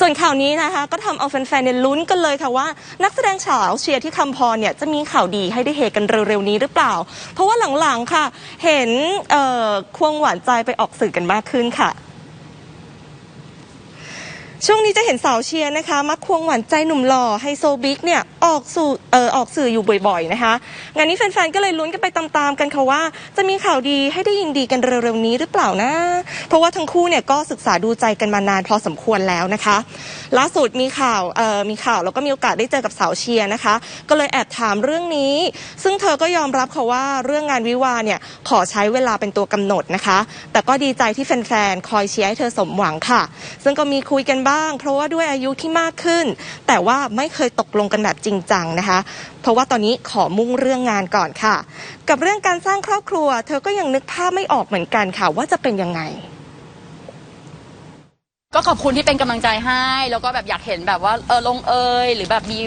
ส่วนข่าวนี้นะคะ ก็ทำเอาแฟนๆเนี่ยลุ้นกันเลยค่ะว่า นักแสดงสาวเชียร์ที่คำพรเนี่ยจะมีข่าวดีให้ได้เฮกันเร็วๆนี้หรือเปล่า เพราะว่าหลังๆค่ะ เห็นควงหวานใจไปออกสื่อกันมากขึ้นค่ะ ช่วงนี้จะเห็นสาวเชียร์นะคะ มักควงหวานใจหนุ่มหล่อไฮโซบิ๊กเนี่ยออกสู่เออออกสื่ออยู่บ่อยๆนะคะ งานนี้แฟนๆ ก็เลยลุ้นกันไปตามๆกันค่ะว่า จะมีข่าวดีให้ได้ยินดีกันเร็วๆนี้หรือเปล่านะ เพราะว่าทั้งคู่เนี่ยก็ศึกษาดูใจกันมานานพอสมควรแล้วนะคะ ล่าสุดมีข่าวเอ่อมีข่าวแล้วก็มีโอกาสได้เจอกับสาวเชียร์นะคะ ก็เลยแอบถามเรื่องนี้ ซึ่งเธอก็ยอมรับค่ะว่าเรื่องงานวิวาเนี่ยขอใช้เวลาเป็นตัวกำหนดนะคะ แต่ก็ดีใจที่แฟนๆ คอยเชียร์ให้เธอสมหวังค่ะ ซึ่งก็มีคุยกันบ้าง เพราะว่าด้วยอายุที่มากขึ้น แต่ว่าไม่เคยตกลงกันแบบจริงจังนะคะ เพราะว่าตอนนี้ขอมุ่งเรื่องงานก่อนค่ะ กับเรื่องการสร้างครอบครัว เธอก็ยังนึกภาพไม่ออกเหมือนกันค่ะว่าจะเป็นยังไงก็ขอบคุณที่เป็นกำลังใจให้ แล้วก็แบบอยากเห็นแบบว่าเออลงเอยหรือแบบมี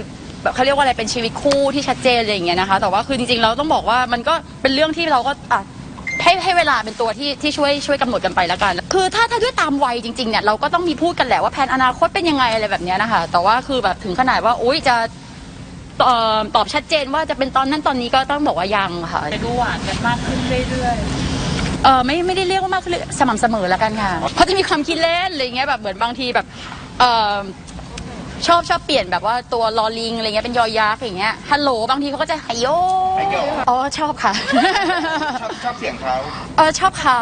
แบบเขาเรียกว่าอะไรเป็นชีวิตคู่ที่ชัดเจนอะไรอย่างเงี้ยนะคะ แต่ว่าคือจริงๆเราต้องบอกว่ามันก็เป็นเรื่องที่เราก็อะ ให้ให้เวลาเป็นตัวที่ที่ช่วยช่วยกำหนดกันไปแล้วกัน คือถ้าถ้าด้วยตามวัยจริงๆเนี่ยเราก็ต้องมีพูดกันแหละว่าแผนอนาคตเป็นยังไงอะไรแบบเนี้ยนะคะแต่ว่าคือแบบถึงขนาดว่าอุ้ยจะเอ่อตอบชัดเจนว่าจะเป็นตอนนั้นตอนนี้ก็ต้องบอกว่ายังค่ะจะดูหวานกันมากขึ้นเรื่อยเออไม่ไม่ได้เรียกว่ามากขึ้นเลยสม่ำเสมอแล้วกันค่ะเพราะจะมีความคิดเล่นอะไรเงี้ยแบบเหมือนบางทีแบบเออชอบชอบเปลี่ยนแบบว่าตัวลอลิงอะไรเงี้ยเป็นยอยักษ์อย่างเงี้ยฮัลโหลบางทีเขาก็จะไฮโยไฮโย อ๋อชอบค่ะ ชอบชอบเสียงเขา เออชอบเขา